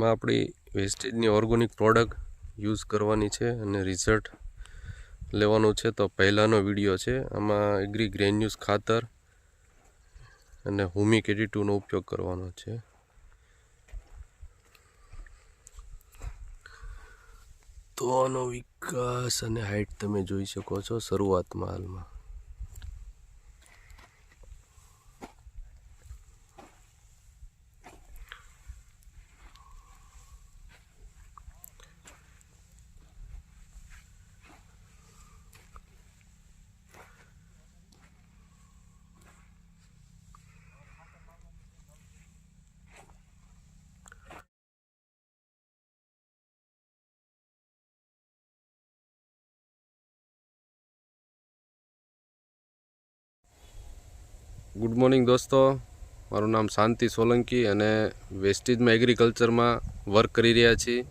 માં આપણી વેસ્ટેજની organic product use કરવાની છે અને રિઝલ્ટ લેવાનું છે. તો પહેલાંનો વીડિયો છે. આમાં એગ્રી ગ્રેન્યુઝ ખાતર અને હુમિક એટી ઉપયોગ કરવાનો છે. તો આનો વિકાસ અને હાઇટ તમે જોઈ શકો છો શરૂઆતમાં હાલમાં. ગુડ મોર્નિંગ દોસ્તો. મારું નામ શાંતિ સોલંકી અને વેસ્ટીજમાં એગ્રીકલ્ચરમાં વર્ક કરી રહ્યા છીએ.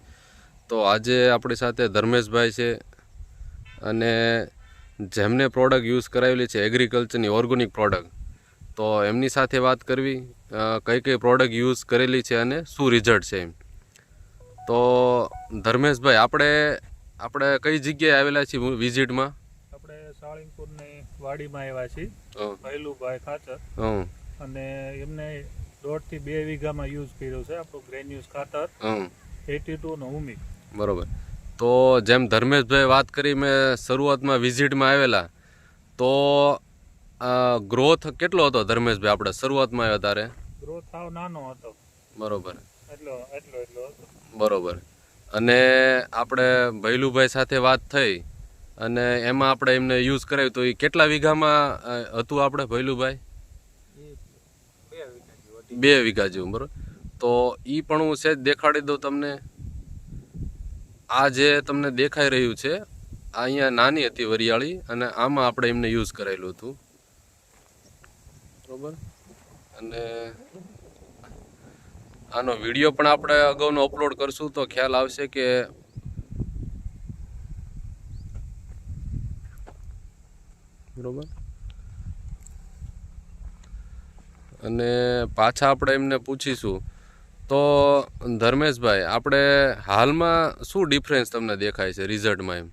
તો આજે આપણી સાથે ધર્મેશભાઈ છે અને જેમને પ્રોડક્ટ યુઝ કરાવેલી છે એગ્રીકલ્ચરની ઓર્ગોનિક પ્રોડક્ટ તો એમની સાથે વાત કરવી કઈ કઈ પ્રોડક્ટ યુઝ કરેલી છે અને શું રિઝલ્ટ છે એમ. તો ધર્મેશભાઈ, આપણે આપણે કઈ જગ્યાએ આવેલા છીએ વિઝિટમાં? આપણે સાળીંગપુરની વાડીમાં આવ્યા છીએ ભૈલુભાઈ ખાતર હં, અને એમને દોઢથી બે વીઘામાં યુઝ કર્યું છે આપણું ગ્રેન્યુઝ ખાતર. એટી ટુ નો ઉમિક બરોબર. તો જેમ ધર્મેશભાઈ વાત કરી મેં શરૂઆતમાં વિઝિટમાં આવેલા તો ગ્રોથ કેટલો હતો ધર્મેશભાઈ આપણે શરૂઆતમાં આવ્યા તારે? ગ્રોથ સાવ નાનો હતો. બરોબર. એટલો એટલો એટલો બરોબર. અને આપણે ભૈલુભાઈ સાથે વાત થઈ અને એમાં આપણે એમને યુઝ કરાવ્યું તો એ કેટલા વીઘામાં હતું આપણે ભૈલુભાઈ? બે વીઘા જેવું, બરોબર. તો એ પણ હું સેજ દેખાડી દઉં તમને. આ જે તમને દેખાઈ રહ્યું છે, આ અહીંયા નાની હતી વરિયાળી અને આમાં આપણે એમને યુઝ કરેલું હતું. બરોબર? અને આનો વીડિયો પણ આપણે અગાઉનો અપલોડ કરશું, તો ખ્યાલ આવશે કે બરોબર? અને પાછા આપણે એમને પૂછીશું. તો ધર્મેશભાઈ આપણે હાલમાં શું ડિફરન્સ તમને દેખાય છે રિઝલ્ટમાં એમ?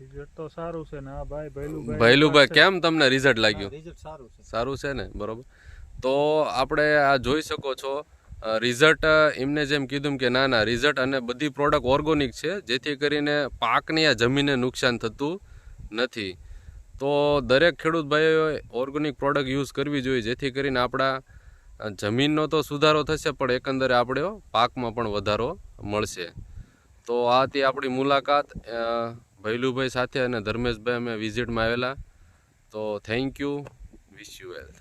રિઝલ્ટ તો સારું છે ને આ ભાઈ ભૈલુભાઈ ભૈલુભાઈ કેમ તમને રિઝલ્ટ લાગ્યું? રિઝલ્ટ સારું છે. સારું છે ને? બરોબર. તો આપણે આ જોઈ શકો છો રિઝલ્ટ એમને જેમ કીધું કે ના ના રિઝલ્ટ અને બધી પ્રોડક્ટ ઓર્ગોનિક છે જેથી કરીને પાકની આ જમીનને નુકસાન થતું નથી. તો દરેક ખેડૂત ભાઈઓએ ઓર્ગેનિક પ્રોડક્ટ યુઝ કરવી જોઈએ, જેથી કરીને આપણા જમીનનો તો સુધારો થશે, પણ એકંદરે આપણે પાકમાં પણ વધારો મળશે. તો આ હતી આપણી મુલાકાત. ભૈલુભાઈ સાથે અને ધર્મેશભાઈ અમે વિઝિટમાં આવેલા. તો thank you wish you wealth